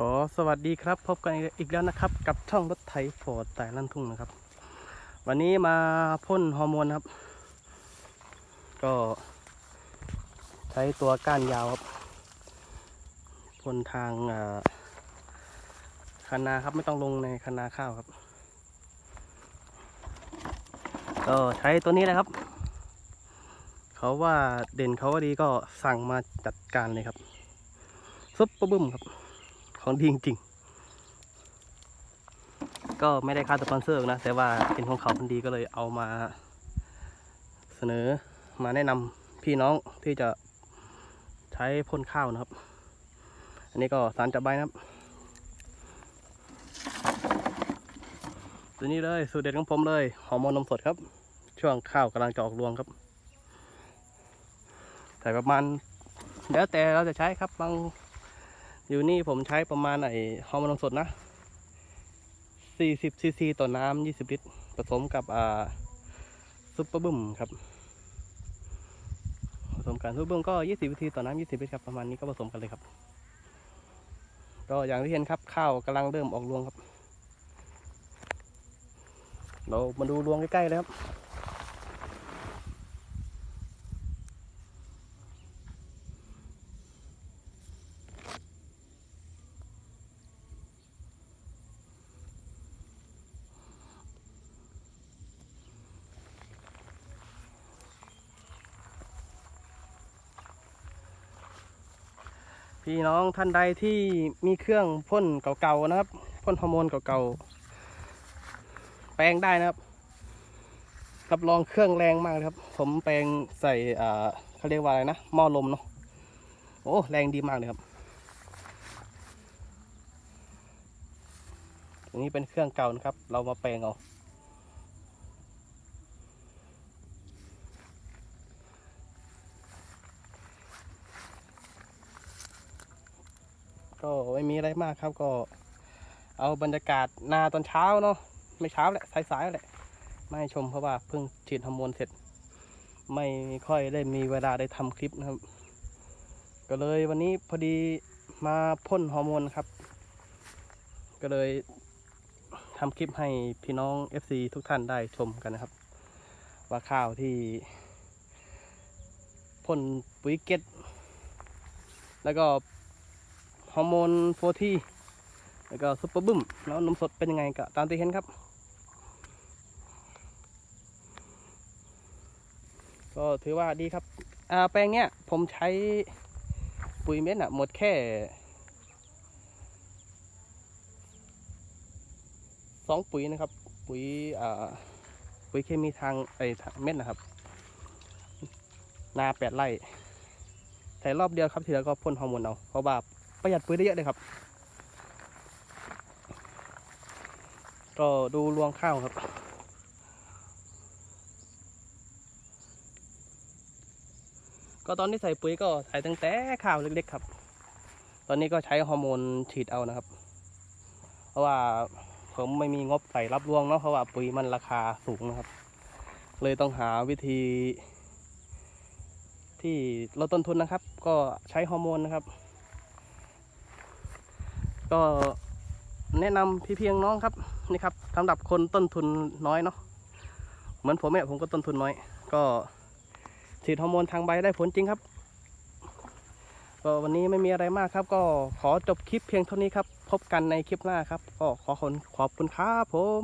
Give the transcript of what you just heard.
ขอสวัสดีครับ พบกันอีกแล้วนะครับ กับช่องรถไถฟอร์ดสายลั่นทุ่งนะครับ วันนี้มาพ่นฮอร์โมนครับ ก็ใช้ตัวก้านยาวครับพ่นทางคันนาครับไม่ต้องลงในคันนาข้าวครับก็ใช้ตัวนี้นะครับ เขาว่าเด่นเขาว่าดีก็สั่งมาจัดการเลยครับซุปเปอร์บึ้มครับ ของดีจริงๆก็ไม่ได้ค่าสปอนเซอร์นะ แต่ว่าเป็นของเขามันดีก็เลยเอามาเสนอมาแนะนำพี่น้องที่จะใช้พ่นข้าวนะครับ อันนี้ก็สารจับใบนะครับ ตัวนี้เลยสูตรเด็ดของผมเลยหอมมนนมสดครับ ช่วงข้าวกำลังจะออกรวงครับใส่ประมาณแล้วแต่เราจะใช้ครับบาง อยู่นี่ผมใช้ประมาณไอฮอร์โมนสดนะ 40ซีซีต่อน้ำ20 ลิตร ผสมกับอ่าซุปเปอร์บึ้มครับ ผสมกันซุปเปอร์บึ้มก็ 20วิธีต่อน้ำ20 ลิตรครับ ประมาณนี้ก็ผสมกันเลยครับ ก็อย่างที่เห็นครับข้าวกำลังเริ่มออกรวงครับ เรามาดูรวงใกล้ๆเลยครับ พี่น้องท่านใดที่มีเครื่องพ่นเก่าๆนะครับพ่นฮอร์โมนเก่าๆแปลงได้นะครับรับรองเครื่องแรงมากครับ ผมแปลงใส่อ่าเขาเรียกว่าอะไรนะหม้อลมเนาะโอ้แรงดีมากเลยครับตรงนี้เป็นเครื่องเก่านะครับ เรามาแปลงเอา ก็ไม่มีอะไรมากครับก็เอาบรรยากาศนาตอนเช้าเนาะไม่เช้าแหละสายๆแหละไม่ชมเพราะว่าเพิ่งฉีดฮอร์โมนเสร็จ ไม่ค่อยได้มีเวลาได้ทำคลิปนะครับ ก็เลยวันนี้พอดีมาพ่นฮอร์โมนครับ ก็เลยทำคลิปให้พี่น้อง FC ทุกท่านได้ชมกันนะครับ ว่าข้าวที่พ่นปุ๋ยเก็ตแล้วก็ ฮอร์โมนโฟทีแล้วก็ซุปเปอร์บึ้มแล้วนมสดเป็นยังไงก็ตามที่เห็นครับ ก็ถือว่าดีครับแปลงเนี้ยผมใช้ปุ๋ยเม็ดอะหมดแค่สองปุ๋ยนะครับ ปุ๋ยอ่าปุ๋ยเคมีทางไอทางเม็ดนะครับ นาแปดไร่ใส่รอบเดียวครับทีแล้วก็พ่นฮอร์โมนเอาเพราะว่า ประหยัดปุ๋ยได้เยอะเลยครับก็ดูรวงข้าวครับ ก็ตอนที่ใส่ปุ๋ยก็ใส่ตั้งแต่ข้าวเล็กๆครับ ตอนนี้ก็ใช้ฮอร์โมนฉีดเอานะครับ เพราะว่าผมไม่มีงบใส่รับรวงเนาะเพราะว่าปุ๋ยมันราคาสูงนะครับ เลยต้องหาวิธี ที่ลดต้นทุนนะครับ ก็ใช้ฮอร์โมนนะครับ ก็แนะนำพี่เพียงน้องครับนี่ครับสำหรับคนต้นทุนน้อยเนาะเหมือนผมเนี่ยผมก็ต้นทุนน้อย ก็ฉีดฮอร์โมนทางใบได้ผลจริงครับก็วันนี้ไม่มีอะไรมากครับ ก็ขอจบคลิปเพียงเท่านี้ครับ พบกันในคลิปหน้าครับ ก็ขอคนขอบคุณครับผม